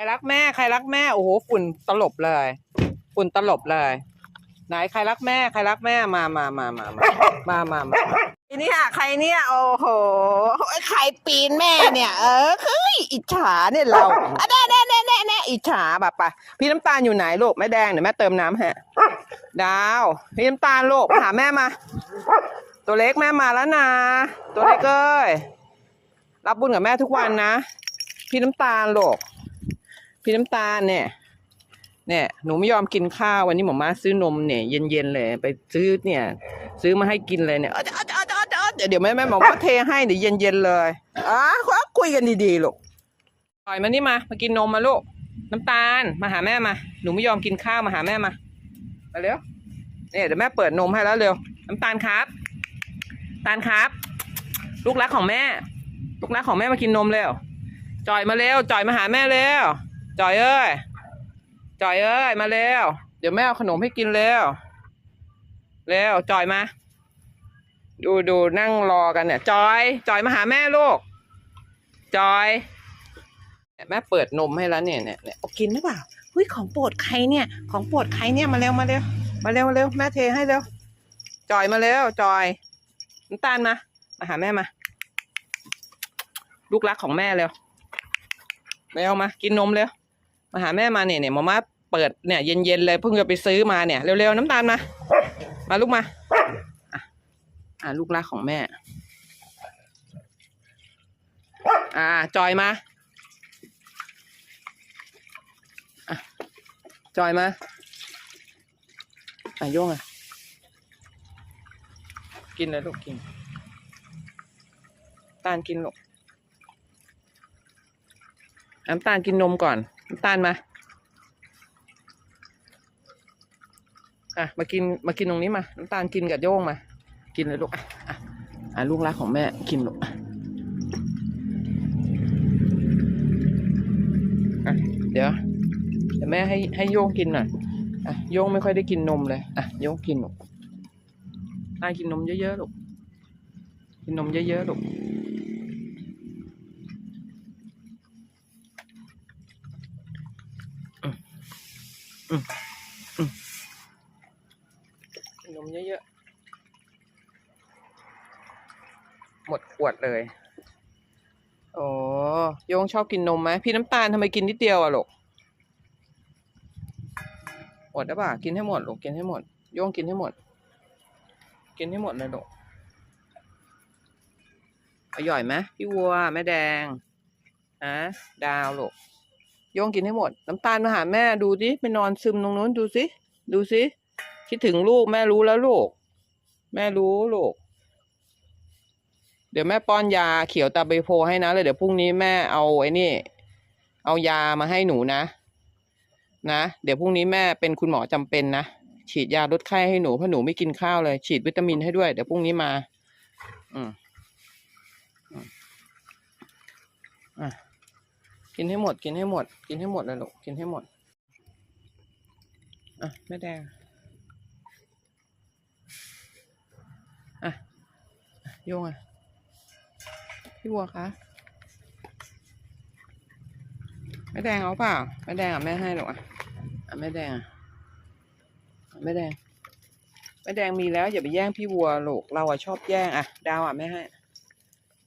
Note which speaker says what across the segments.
Speaker 1: ใครรักแม่ใครรักแม่โอ้โหฝุ่นตลบเลย ฝุ่นตลบเลย ไหนใครรักแม่ใครรักแม่มามามามามามามามทีนี้อะใครเนี่ยโอ้โหใครปีนแม่เนี่ย เออเฮ้ยอิจฉาเนี่ยเราอะแน่แน่แน่แน่แน่อิจฉาแบบปะพี่น้ำตาลอยู่ไหนลูกแม่แดงเดี๋ยวแม่เติมน้ำฮะดาวพี่น้ำตาลลูกหาแม่มา ตัวเล็กแม่มาแล้วนะตัวเล็กเอ้ยรับบุญกับแม่ทุกวันนะ พี่น้ำตาลลูก พี่น้ำตาลเนี่ย เนี่ย หนูไม่ยอมกินข้าววันนี้หมอมาซื้อนมเนี่ยเย็นๆเลย ไปซื้อเนี่ย ซื้อมาให้กินเลยเนี่ยเดี๋ยวแม่แม่หมอมาเทให้เดี๋ยวเย็นๆเลยอะคุยกันดีๆลูกปล่อยมานี่มา มากินนมมาลูกน้ำตาลมาหาแม่มา หนูไม่ยอมกินข้าวมาหาแม่มามาเร็วเนี่ยเดี๋ยวแม่เปิดนมให้แล้วเร็ว น้ำตาลครับ ตาลครับ ลูกรักของแม่ ลูกรักของแม่มากินนมเร็วจ่อยมาเร็วจ่อยมาหาแม่เร็ว จอยเอ้ยจอยเอ้ยมาเร็วเดี๋ยวแม่เอาขนมให้กินเร็วเร็วจอยมา ดูดูนั่งรอกันเนี่ยจอยจอยมาหาแม่ลูกจอยแม่เปิดนมให้แล้วเนี่ยเนี่ยเนี่ยเอากินหรือเปล่าเฮ้ยของโปรดใครเนี่ย ของโปรดใครเนี่ยมาเร็วมาเร็วมาเร็วมาเร็วแม่เทให้เร็วจอยมาเร็วจอยน้ำตาลมามาหาแม่มา ลูกรักของแม่เร็วเร็วมา กินนมเร็ว มาหาแม่มาเนี่ยเนี่ยมาม่าเปิดเนี่ยเย็นๆเลยเพิ่งจะไปซื้อมาเนี่ยเร็วๆน้ำตาลมา มาลูกมาอะอะลูกรักของแม่ อ่าจอยมาอะจอยมาอะโยงอะกินเลยลูกกินตาลกินลูกน้ำตาลกินนมก่อน ตาลมาอะมากินมากินตรงนี้มาน้ำตาลกินกับโย่งมา กินเลยลูกอะอะลูกรักของแม่กินลูกอะเดี๋ยวเดี๋ยวแม่ให้ให้โย่งกินหน่อยอะโย่งไม่ค่อยได้กินนมเลยอะโย่งกินลูกตากินนมเยอะๆลูกกินนมเยอะๆลูก นมเยอะๆ หมดขวดเลย โอ้โยงชอบกินนมไหม พี่น้ำตาลทำไมกินนิดเดียวอะลูกหมดได้ป่ะกินให้หมดลูกกินให้หมด โยงกินให้หมด กินให้หมดเลยลูกอร่อยไหมพี่วัวแม่แดงอะดาวลูก โยงกินให้หมด น้ำตาลมาหาแม่ดูสิไปนอนซึมตรงนู้นดูสิดูสิคิดถึงลูกแม่รู้แล้วลูก แม่รู้ลูก เดี๋ยวแม่ป้อนยาเขียวตาใบโพให้นะเลยเดี๋ยวพรุ่งนี้แม่เอาไอ้นี่ เอายามาให้หนูนะ นะ เดี๋ยวพรุ่งนี้แม่เป็นคุณหมอจำเป็นนะฉีดยาลดไข้ให้หนูเพราะหนูไม่กินข้าวเลย ฉีดวิตามินให้ด้วย เดี๋ยวพรุ่งนี้มา อืมอืมอะ กินให้หมด กินให้หมด กินให้หมดเลยลูกกินให้หมด อะแม่แดง อะโยงอะ พี่บัวคะแม่แดงเอาเปล่าแม่แดงอะแม่ให้หรอกอะแม่แดงอะอะแม่แดงแม่แดงมีแล้วอย่าไปแย่งพี่วัวลูกเราอะชอบแย่งอะ ดาวอะแม่ให้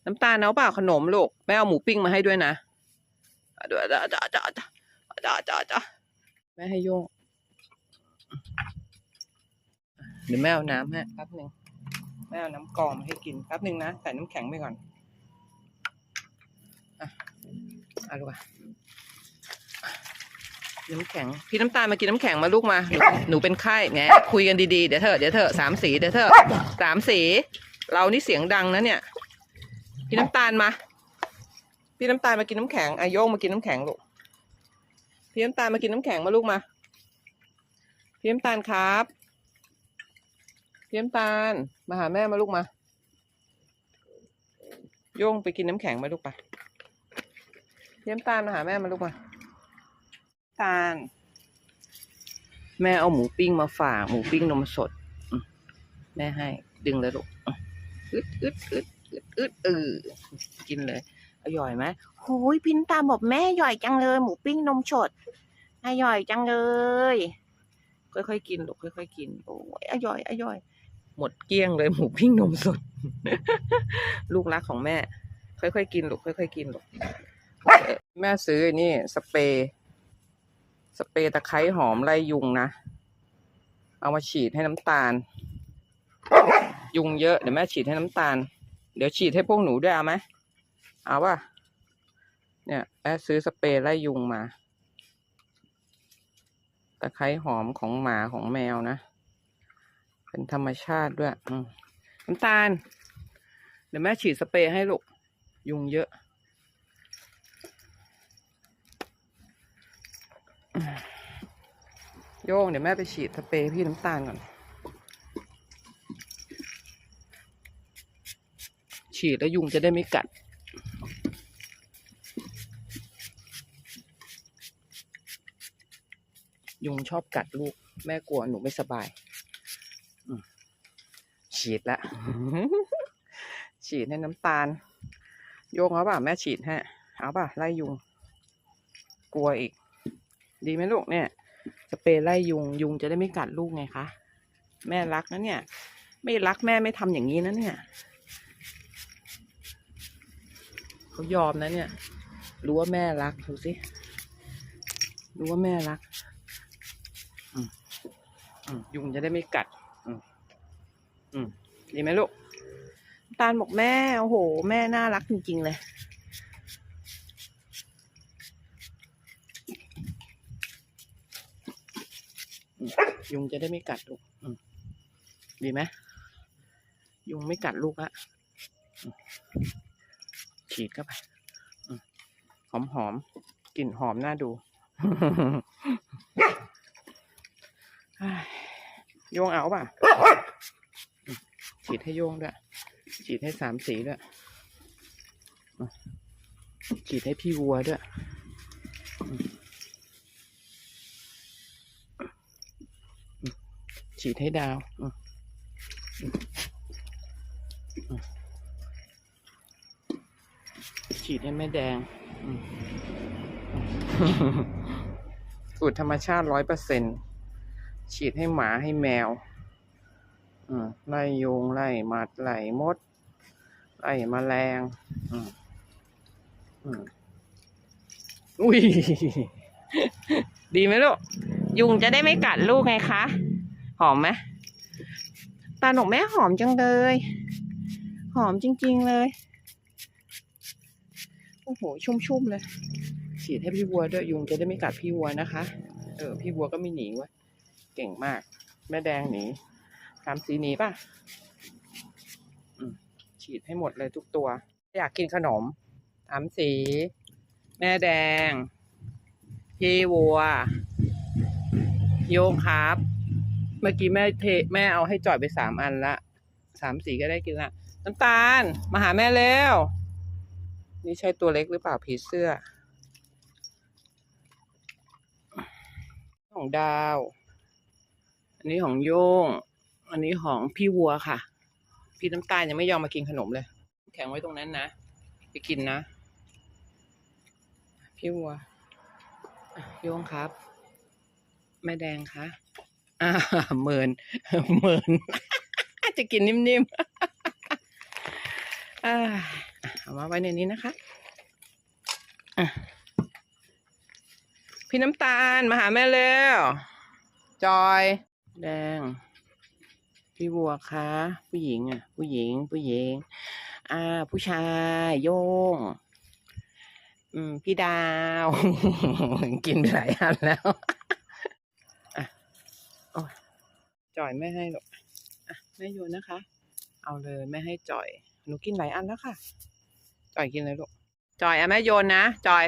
Speaker 1: น้ำตาลเอาเปล่าขนมลูกแม่เอาหมูปิ้งมาให้ด้วยนะ ดี๋ยวจ้าจ้าจ้าจ้าจ้าจ้าจ้าแม่ให้โยงเดี๋ยวแม่เอาน้ำให้แป๊บหนึ่งแม่เอาน้ำกรองมาให้กินแป๊บหนึ่งนะ ใส่น้ำแข็งไปก่อน อะเอาลูกอะน้ำแข็ง พี่น้ำตาลมากินน้ำแข็งมาลูกมา หนูหนูเป็นไข้แงคุยกันดีๆ เดี๋ยวเถอะ เดี๋ยวเถอะสามสี เดี๋ยวเถอะสามสี เรานี่เสียงดังนะเนี่ย พี่น้ำตาลมา พี่น้ำตาลมากินน้ำแข็งอาโยงมากินน้ำแข็งลูกพี่น้ำตาลมากินน้ำแข็งมาลูกมาพี่น้ำตาลครับพี่น้ำตาลมาหาแม่มาลูกมาโยงไปกินน้ำแข็งมาลูกไปพี่น้ำตาลมาหาแม่มาลูกมาตาล แม่เอาหมูปิ้งมาฝากหมูปิ้งนมสดอืมแม่ให้ดึงเลยลูกอืมอึดอึดอึดอึดอึดเออกินเลย อร่อยไหมหโอ้ยพินตาบอกแม่ย่อยจังเลย หมูปิ้งนมสดอร่อยจังเลย ค่อยๆกินลูกค่อยๆกิน โอ้ยอร่อยอร่อย หมดเกลี้ยงเลยหมูปิ้งนมสด ลูกรักของแม่ ค่อยๆกินลูกค่อยๆกินลูกแม่ซื้อนี่ สเปรย์สเปรย์ตะไคร้หอมไล่ยุงนะ เอามาฉีดให้น้ำตาล ยุงเยอะเดี๋ยวแม่ฉีดให้น้ำตาล เดี๋ยวฉีดให้พวกหนูด้วยเอาไหม เอาป่ะเนี่ยแม่ซื้อสเปรย์ไล่ยุงมา ตะไคร้หอมของหมาของแมวนะ เป็นธรรมชาติด้วยอืมน้ำตาล เดี๋ยวแม่ฉีดสเปรย์ให้ลูก ยุงเยอะ โย่งเดี๋ยวแม่ไปฉีดสเปรย์พี่น้ำตาลก่อน ฉีดแล้วยุงจะได้ไม่กัด ยุงชอบกัดลูก แม่กลัวหนูไม่สบายฉีดละฉีดให้น้ำตาล โยงเอาป่ะแม่ฉีดให้เอาป่ะไล่ยุง กลัวอีก ดีไหมลูกเนี่ยสเปรย์ไล่ยุง ยุงจะได้ไม่กัดลูกไงคะแม่รักนะเนี่ย ไม่รักแม่ไม่ทำอย่างนี้นะเนี่ยเขายอมนะเนี่ย รู้ว่าแม่รักดูสิรู้ว่าแม่รัก ยุงจะได้ไม่กัด อืมอืมดีไหมลูกตาลบอกแม่ โอ้โห แม่น่ารักจริง ๆ เลยอืมยุงจะได้ไม่กัดลูกอืมดีไหมยุงไม่กัดลูกละอืมฉีดเข้าไปหอมหอมๆกลิ่นหอมน่าดูเฮ้ย โยงเอาป่ะอืมฉีดให้โยงด้วยฉีดให้สามสีด้วยอะฉีดให้พี่วัวด้วยอืมอืมฉีดให้ดาวอืมอืมอืมฉีดให้แม่แดงอืมอืมสูตรธรรมชาติร้อยเปอร์เซ็น ฉีดให้หมาให้แมวอืมไล่ยุงไล่หมัดไล่มด ไล่แมลงอืมอืมอุ้ย ดีไหมลูก ยุงจะได้ไม่กัดลูกไงคะ หอมไหมตาหนกแม่หอมจังเลย หอมจริง ๆ เลย โอ้โห ชุ่มๆเลย ฉีดให้พี่วัวด้วย ยุงจะได้ไม่กัดพี่วัวนะคะ เออ พี่วัวก็ไม่หนีเวะ เก่งมาก แม่แดงหนีสามสีหนีป่ะฉีดให้หมดเลยทุกตัว อยากกินขนมสามสี แม่แดง พี่วัว โยงครับ เมื่อกี้แม่เทแม่เอาให้จอดไปสามอันละสามสีก็ได้กินละน้ำตาล มาหาแม่เร็วนี่ใช่ตัวเล็กหรือเปล่าผีเสื้อ ของดาว อันนี้ของโย่ง อันนี้ของพี่วัวค่ะ พี่น้ำตาลยังไม่ยอมมากินขนมเลย แข็งไว้ตรงนั้นนะ ไปกินนะ พี่วัวโย่งครับ แม่แดงคะอ่าเมินเมินจะกินนิ่มๆเอามาไว้ในนี้นะคะอะพี่น้ำตาล มาหาแม่เร็วจอย แดง พี่บัวคะผู้หญิงอะ ผู้หญิง ผู้หญิง อ่า ผู้ชายโยง อืม พี่ดาว กินไปหลายอันแล้วอะโอ้ยจอยไม่ให้หรอกอะแม่โยนนะคะ เอาเลยแม่ให้จอย หนูกินหลายอันแล้วค่ะจอยกินเลยลูกจอยอะแม่โยนนะจอย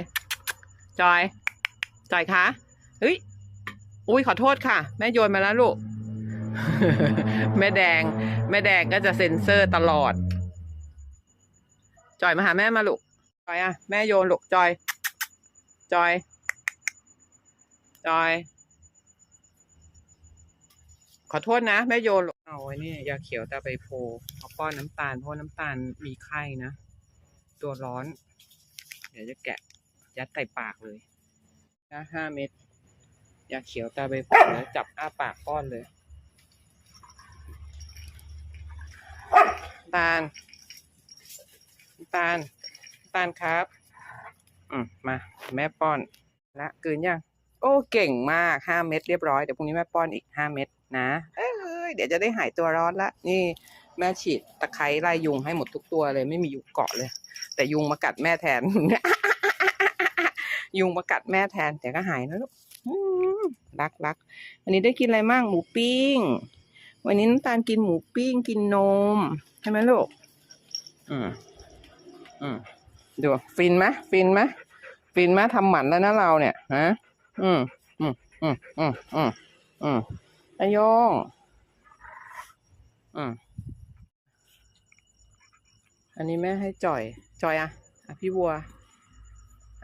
Speaker 1: จอยจอยคะเฮ้ย อุ้ยขอโทษค่ะ แม่โยนมาแล้วลูก แม่แดง แม่แดงก็จะเซ็นเซอร์ตลอด จอยมาหาแม่มาลูกจอยอะแม่โยนลูกจอย จอย จอย ขอโทษนะแม่โยนลูกเอาไว้นี่ยาเขียวตาใบโพเขาป้อนน้ำตาลเพราะว่าน้ำตาลมีไข้นะ ตัวร้อน เดี๋ยวจะแกะยัดใส่ปากเลยยาห้าเม็ด ยาเขียวตาใบโผ่แล้วจับอ้าปากป้อนเลย ตาล ตาล ตาลครับ อืมมา แม่ป้อน ละกลืนยัง โอ้ เก่งมากห้าเม็ดเรียบร้อย เดี๋ยวพรุ่งนี้แม่ป้อนอีกห้าเม็ดนะ เอ้ย เดี๋ยวจะได้หายตัวร้อนละ นี่แม่ฉีดตะไคร้ไล่ยุงให้หมดทุกตัวเลยไม่มียุงเกาะเลย แต่ยุงมากัดแม่แทน ยุงมากัดแม่แทนแต่ก็หายแล้วลูก รักรักวันนี้ได้กินอะไรมั่งหมูปิ้ง วันนี้น้ำตาลกินหมูปิ้งกินนมใช่ไหมลูกอืมอืมดูฟินไหมฟินไหมฟินไหมทำหมันแล้วนะเราเนี่ยฮะอืมอืมอืมอืมอืมอืมอายงอืมอันนี้แม่ให้จ่อย จ่อยอะอะพี่วัว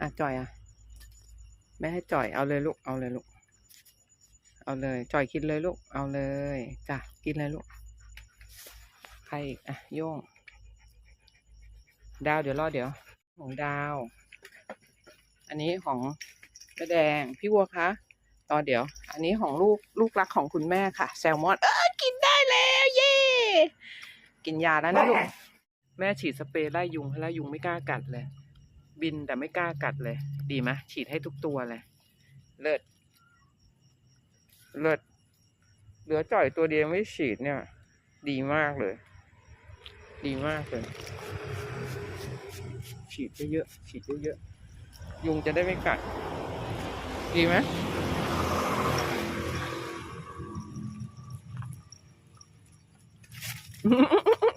Speaker 1: อะจ่อยอะแม่ให้จ่อยเอาเลยลูกเอาเลยลูก เอาเลยจ่อยกินเลยลูก เอาเลยจ้ะกินเลยลูก ใครอีกอะโย่งดาวเดี๋ยวรอเดี๋ยว ของดาว อันนี้ของแม่แดงพี่วัวคะรอเดี๋ยว อันนี้ของลูกลูกรักของคุณแม่ค่ะ แซลมอน เออกินได้แล้วเย่กินยาแล้วนะลูก แม่ฉีดสเปรย์ไล่ยุงให้แล้วยุงไม่กล้ากัดเลย บินแต่ไม่กล้ากัดเลย ดีไหมฉีดให้ทุกตัวเลย เลิศ เลิศเหลือจ่อยตัวเดียวไม่ฉีดเนี่ย ดีมากเลย ดีมากเลย ฉีดเยอะๆฉีดเยอะๆยุงจะได้ไม่กัด ดีไหม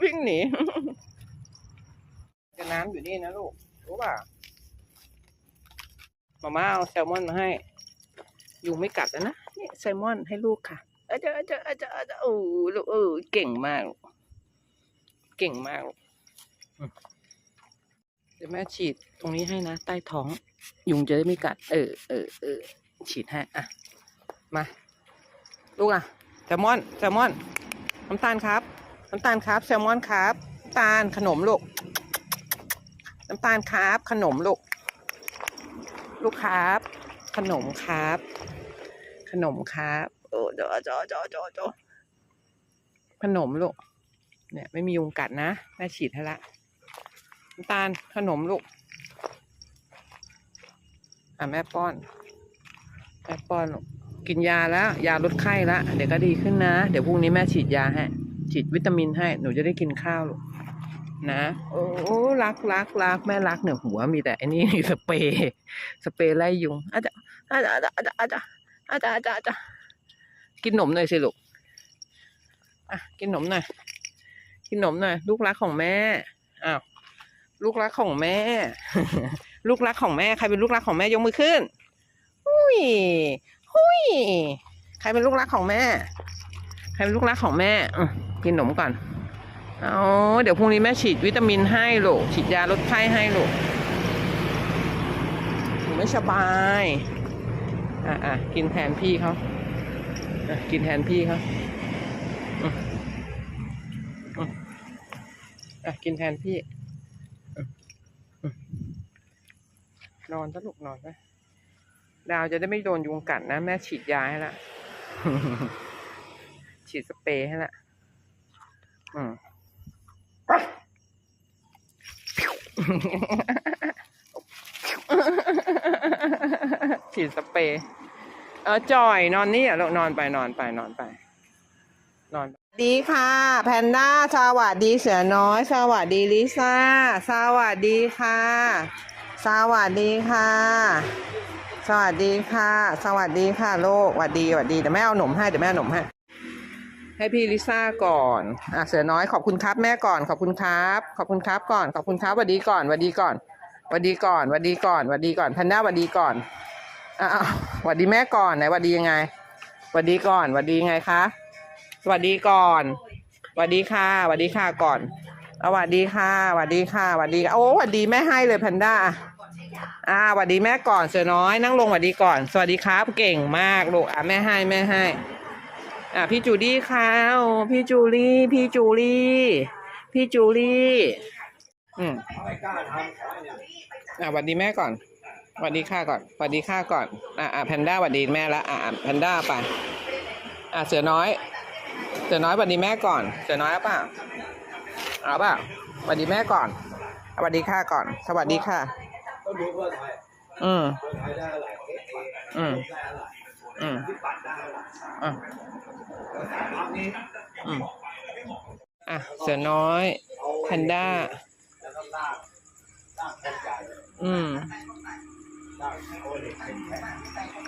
Speaker 1: วิ่งหนีจะน้ำอยู่นี่นะลูก รู้ป่ะมาม่าเอาแซลมอนมาให้ ยุงไม่กัดแล้วนะนี่แซลมอนให้ลูกค่ะอาจจะอาจจะอาจจะอาจจะโอ้ลูกเออเก่งมากลูกเก่งมากลูกอืมเดี๋ยวแม่ฉีดตรงนี้ให้นะ ใต้ท้อง ยุงจะได้ไม่กัด เออเออเออฉีดให้อะมา ลูกอะแซลมอนแซลมอน น้ำตาลครับ น้ำตาลครับ แซลมอนครับน้ำตาลขนมลูกน้ำตาลครับ ขนมลูก ลูกครับ ขนมครับ ขนมครับโอ้จอจอจอจอจอขนมลูก เนี่ยไม่มียุงกัดนะแม่ฉีดให้ละน้ำตาลขนมลูก อะแม่ป้อน แม่ป้อนลูกกินยาแล้ว ยาลดไข้แล้วเดี๋ยวก็ดีขึ้นนะ เดี๋ยวพรุ่งนี้แม่ฉีดยาให้ ฉีดวิตามินให้ หนูจะได้กินข้าวลูกนะโอ้รักรักรักแม่รักเนี่ยหัวมีแต่อันนี้สเปรย์สเปรย์ไล่ยุงอาจจะอาจจะอาจจะอาจจะ อาจจะอาจจะอาจาจจะกินหนมหน่อยสิลูกอะกินหนมหน่อยกินหนมหน่อยลูกรักของแม่อ้าวลูกรักของแม่ ลูกรักของแม่ใครเป็นลูกรักของแม่ยกมือขึ้นหุยหุยใครเป็นลูกรักของแม่ ใครเป็นลูกรักของแม่อืมกินหนมก่อนเอาเดี๋ยวพรุ่งนี้แม่ฉีดวิตามินให้ลูกฉีดยาลดไข้ให้ลูกหนูไม่สบาย อะอะกินแทนพี่เขาอะกินแทนพี่เขาอะกินแทนพี่อืมอืมนอนซะลูกนอนไปดาวจะได้ไม่โดนยุงกัดนะ แม่ฉีดยาให้ละฉีดสเปรย์ให้ละอืม ฉีดสเปรย์เออจอยนอนนี่อะลูกนอนไปนอนไปนอนไป นอนดีค่ะ แพนด้าสวัสดีเสือน้อย สวัสดีลิซ่าสวัสดีค่ะ สวัสดีค่ะ สวัสดีค่ะ สวัสดีค่ะลูกสวัสดีสวัสดีเดี๋ยวแม่เอาหนมให้เดี๋ยวแม่หนมให้ให้พี่ลิซ่าก่อนอะเสือน้อยขอบคุณครับแม่ก่อนขอบคุณครับ ขอบคุณครับก่อนขอบคุณครับสวัสดีก่อนสวัสดีก่อนสวัสดีก่อนสวัสดีก่อนสวัสดีก่อนแพนด้าสวัสดีก่อน อะอะสวัสดีแม่ก่อนไหนสวัสดียังไงสวัสดีก่อนสวัสดียังไงคะสวัสดีก่อนสวัสดีค่ะสวัสดีค่ะก่อนสวัสดีค่ะสวัสดีค่ะสวัสดีโอ้สวัสดีแม่ให้เลยแพนด้าอ่าสวัสดีแม่ก่อนเสือน้อยนั่งลงสวัสดีก่อน สวัสดีครับ เก่งมากลูกอะแม่ให้แม่ให้ อะพี่จูดี้ค่ะพี่จูลี่พี่จูลี่พี่จูลี่ อืม
Speaker 2: ไม่กล้าทำ
Speaker 1: อะหวัดดีแม่ก่อน หวัดดีค่าก่อนหวัดดีค่าก่อน อะอะแพนด้าหวัดดีแม่ละอะอะแพนด้าไปอะเสือน้อย เสือน้อยหวัดดีแม่ก่อน เสือน้อยเอาเปล่าเอาเปล่าหวัดดีแม่ก่อนสวัสดีค่ะก่อน สวัสดีค่ะ
Speaker 2: ต้องดูเพื่อไทย
Speaker 1: อืม
Speaker 2: อไทยได้อะไร
Speaker 1: อืม
Speaker 2: ได้อะไร
Speaker 1: อืม
Speaker 2: ที่ปัดได้อะไร
Speaker 1: อื
Speaker 2: ม
Speaker 1: อืมอะเสือน้อยแพนด้าอืม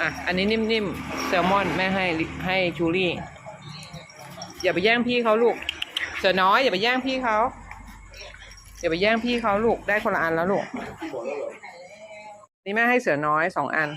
Speaker 2: อะ
Speaker 1: อันนี้นิ่มๆ แซลมอนแม่ให้ให้ชูรี่ อย่าไปแย่งพี่เขาลูกเสือน้อยอย่าไปแย่งพี่เขาอย่าไปแย่งพี่เขาลูกได้คนละอันแล้วลูก นี่แม่ให้เสือน้อยสองอัน